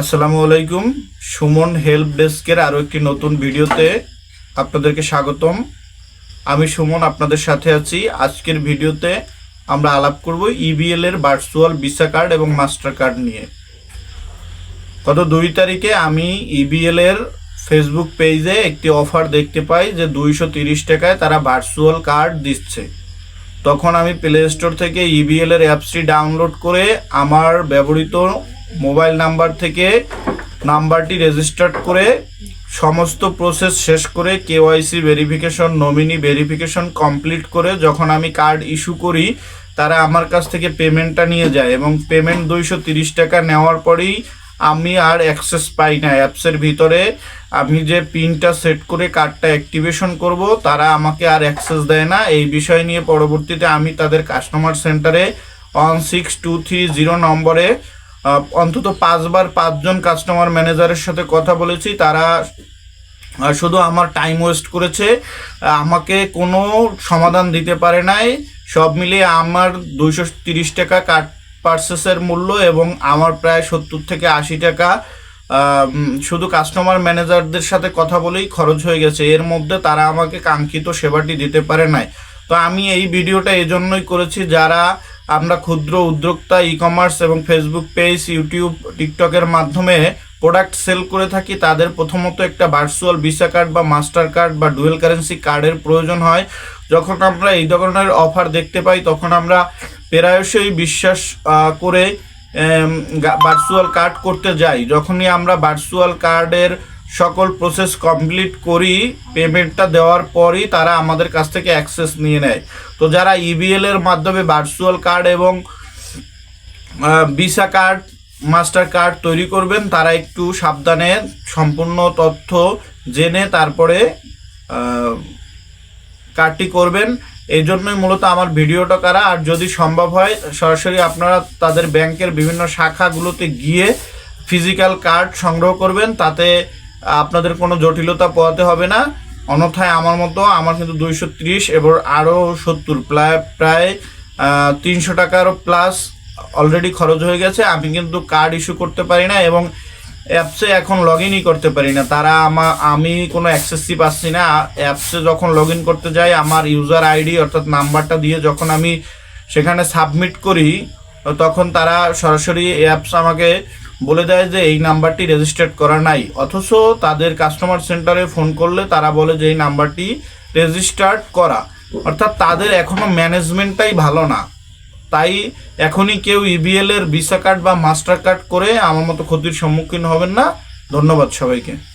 আসসালামু আলাইকুম। সুমন হেল্প ডেস্কের আরও একটি নতুন ভিডিওতে আপনাদেরকে স্বাগতম। আমি সুমন, আপনাদের সাথে আছি। আজকের ভিডিওতে আমরা আলাপ করব ইবিএল এর ভার্চুয়াল ভিসা কার্ড এবং মাস্টার কার্ড নিয়ে। গত দুই তারিখে আমি ইবিএল এর ফেসবুক পেজে একটি অফার দেখতে পাই যে দুইশো টাকায় তারা ভার্চুয়াল কার্ড দিচ্ছে। তখন আমি প্লে স্টোর থেকে ইবিএল এর অ্যাপসটি ডাউনলোড করে আমার ব্যবহৃত মোবাইল নাম্বার থেকে নাম্বারটি রেজিস্টার করে সমস্ত প্রসেস শেষ করে KYC verification nominee verification complete করে যখন আমি কার্ড ইস্যু করি, তারা আমার কাছ থেকে পেমেন্টটা নিয়ে যায় এবং পেমেন্ট দুইশো তিরিশ টাকা নেওয়ার পরেই আমি আর অ্যাক্সেস পাই না। অ্যাপসের ভিতরে আমি যে পিনটা সেট করে কার্ডটা অ্যাক্টিভেশন করব, তারা আমাকে আর অ্যাক্সেস দেয় না। এই বিষয় নিয়ে পরবর্তীতে আমি তাদের কাস্টমার সেন্টারে one six two three zero নম্বরে অন্তত পাঁচবার পাঁচজন কাস্টমার ম্যানেজারের সাথে কথা বলেছি। তারা শুধু আমার টাইম ওয়েস্ট করেছে। আমাকে কোনো সমাধান দিতে পারে নাই। সব মিলিয়ে আমার দুইশো তিরিশ টাকা কার্ড পার্সেসের মূল্য এবং আমার প্রায় সত্তর থেকে আশি টাকা শুধু কাস্টমার ম্যানেজারদের সাথে কথা বলেই খরচ হয়ে গেছে। এর মধ্যে তারা আমাকে কাঙ্ক্ষিত সেবাটি দিতে পারে নাই। তো আমি এই ভিডিওটা এজন্যই করেছি যারা আমরা ক্ষুদ্র উদ্যোক্তা ই কমার্স এবং ফেসবুক পেজ ইউটিউব টিকটকের মাধ্যমে প্রোডাক্ট সেল করে থাকি। তাদের প্রথমত একটা ভার্চুয়াল ভিসা কার্ড বা মাস্টার কার্ড বা ডুয়েল কারেন্সি কার্ডের প্রয়োজন হয়। যখন আমরা এই ধরনের অফার দেখতে পাই, তখন আমরা প্রায়শই বিশ্বাস করে ভার্চুয়াল কার্ড করতে যাই। যখনই আমরা ভার্চুয়াল কার্ডের সকল প্রসেস কমপ্লিট করি পেমেন্টটা দেওয়ার পরই তারা আমাদের কাছ থেকে অ্যাক্সেস নিয়ে নেয়। তো যারা ইবিএল এর মাধ্যমে ভার্চুয়াল কার্ড এবং ভিসা কার্ড মাস্টার কার্ড তৈরি করবেন, তারা একটু সাবধানে সম্পূর্ণ তথ্য জেনে তারপরে কার্ডটি করবেন। এই জন্যই মূলত আমার ভিডিওটা করা। আর যদি সম্ভব হয়, সরাসরি আপনারা তাদের ব্যাংকের বিভিন্ন শাখাগুলোতে গিয়ে ফিজিক্যাল কার্ড সংগ্রহ করবেন, তাতে আপনাদের কোনো জটিলতা পোহাতে হবে না। অন্যথায় আমার মতো আমার কিন্তু দুইশো ত্রিশ এবার আরও সত্তর, প্রায় প্রায় তিনশো টাকারও প্লাস অলরেডি খরচ হয়ে গেছে। আমি কিন্তু কার্ড ইস্যু করতে পারি না এবং অ্যাপসে এখন লগ ইনই করতে পারি না। তারা আমা, আমি কোনো অ্যাক্সেসই পাচ্ছি না। অ্যাপসে যখন লগ ইন করতে যাই, আমার ইউজার আইডি অর্থাৎ নাম্বারটা দিয়ে যখন আমি সেখানে সাবমিট করি, তখন তারা সরাসরি অ্যাপস আমাকে বলে দেয় যে, এই নাম্বারটি রেজিস্টার্ড করা নাই। অথচ তাদের কাস্টমার সেন্টারে ফোন করলে তারা বলে যে, এই নাম্বারটি রেজিস্টার্ড করা। অর্থাৎ তাদের এখনও ম্যানেজমেন্টটাই ভালো না। তাই এখনই কেউ ইবিএলের ভিসা কার্ড বা মাস্টার কার্ড করে আমার মতো ক্ষতির সম্মুখীন হবেন না। ধন্যবাদ সবাইকে।